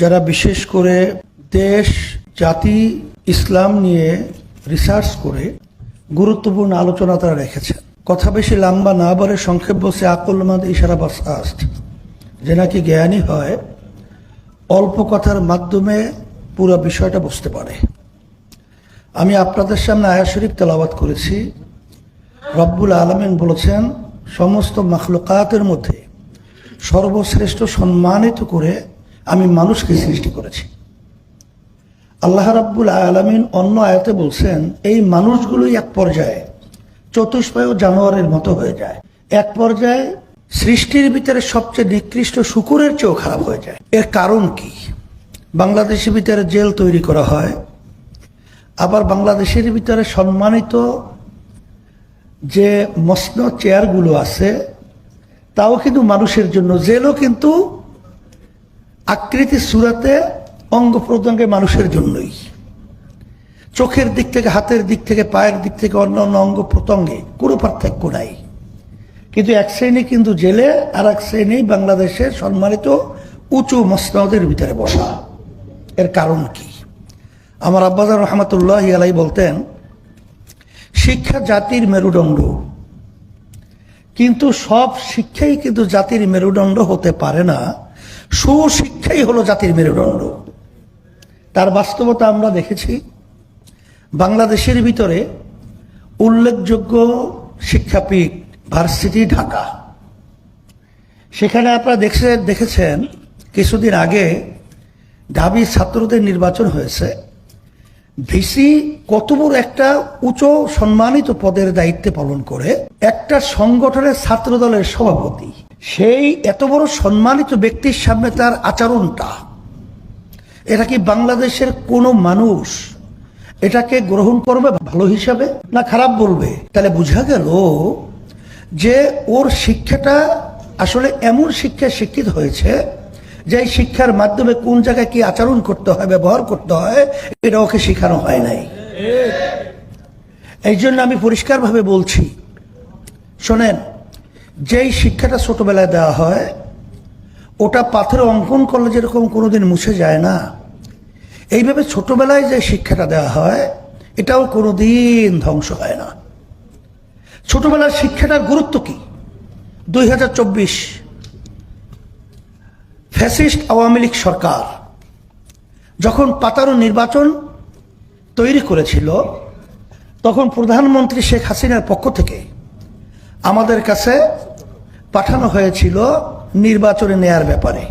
যারা বিশেষ করে দেশ, জাতি, ইসলাম নিয়ে রিসার্চ করে গুরুত্বপূর্ণ আলোচনা তারা রেখেছেন। কথা বেশি লম্বা না বলে সংক্ষেপ বসে আকলমাদ ইশারা বাস আস্ট যে নাকি জ্ঞানী হয়, অল্প কথার মাধ্যমে পুরো বিষয়টা বুঝতে পারে। আমি আপনাদের সামনে আয়া শরীফ তেলাবাত করেছি। রব্বুল আলমিন বলেছেন, সমস্ত মাখলুকাতের মধ্যে সর্বশ্রেষ্ঠ সম্মানিত করে আমি মানুষকে সৃষ্টি করেছি। আল্লাহ রাব্বুল আলমিন অন্য আয়াতে বলছেন, এই মানুষগুলোই এক পর্যায়ে চতুষ্পায় জানোয়ারের মতো হয়ে যায়। এক পর্যায়ে সৃষ্টির ভিতরে সবচেয়ে নিকৃষ্ট শুকুরের চেয়েও খারাপ হয়ে যায়। এর কারণ কি? বাংলাদেশের ভিতরে জেল তৈরি করা হয়, আবার বাংলাদেশের ভিতরে সম্মানিত যে মসন চেয়ারগুলো আছে তাও কিন্তু মানুষের জন্য। জেলও কিন্তু আকৃতি সুরাতে অঙ্গ প্রত্যঙ্গে মানুষের জন্যই। চোখের দিক থেকে, হাতের দিক থেকে, পায়ের দিক থেকে অন্য অন্য অঙ্গ প্রত্যঙ্গে কোনো পার্থক্য নাই। কিন্তু এক শ্রেণি কিন্তু জেলে আর এক শ্রেণি বাংলাদেশের সম্মানিত উঁচু মসনদের ভিতরে বসা। এর কারণ কি? আমার আব্বাজার রহমতুল্লাহ আলাই বলতেন, শিক্ষা জাতির মেরুদণ্ড। কিন্তু সব শিক্ষাই কিন্তু জাতির মেরুদণ্ড হতে পারে না। সুশিক্ষাই হলো জাতির মেরুদণ্ড। তার বাস্তবতা আমরা দেখেছি। বাংলাদেশের ভিতরে উল্লেখযোগ্য শিক্ষাপীঠ ভার্সিটি ঢাকা। সেখানে আপনারা দেখছে, দেখেছেন, কিছুদিন আগে ঢাবি ছাত্রদের নির্বাচন হয়েছে। ভিসি কত বড় একটা উঁচু সম্মানিত পদের দায়িত্বে পালন করে, একটা সংগঠনের ছাত্র দলের সভাপতি। সেই এত বড় সম্মানিত ব্যক্তির সামনে তার আচরণটা, এটা কি বাংলাদেশের কোনো মানুষ এটাকে গ্রহণ করবে ভালো হিসাবে না খারাপ বলবে? তাহলে বোঝা গেল যে ওর শিক্ষাটা আসলে এমন শিক্ষায় শিক্ষিত হয়েছে যে শিক্ষার মাধ্যমে কোন জায়গায় কি আচরণ করতে হয়, ব্যবহার করতে হয়, এটা ওকে শেখানো হয় নাই। এই জন্য আমি পরিষ্কারভাবে বলছি, শোনেন, যেই শিক্ষাটা ছোটবেলায় দেওয়া হয়, ওটা পাথরে অঙ্কন করলে যেরকম কোনোদিন মুছে যায় না, এইভাবে ছোটবেলায় যে শিক্ষাটা দেওয়া হয়, এটাও কোনোদিন ধ্বংস হয় না। ছোটবেলার শিক্ষাটার গুরুত্ব কি? দুই হাজার চব্বিশ ফ্যাসিস্ট আওয়ামী লীগ সরকার যখন পাতারো নির্বাচন তৈরি করেছিল, তখন প্রধানমন্ত্রী শেখ হাসিনার পক্ষ থেকে আমাদের কাছে পাঠানো হয়েছিল নির্বাচনে নেয়ার ব্যাপারে।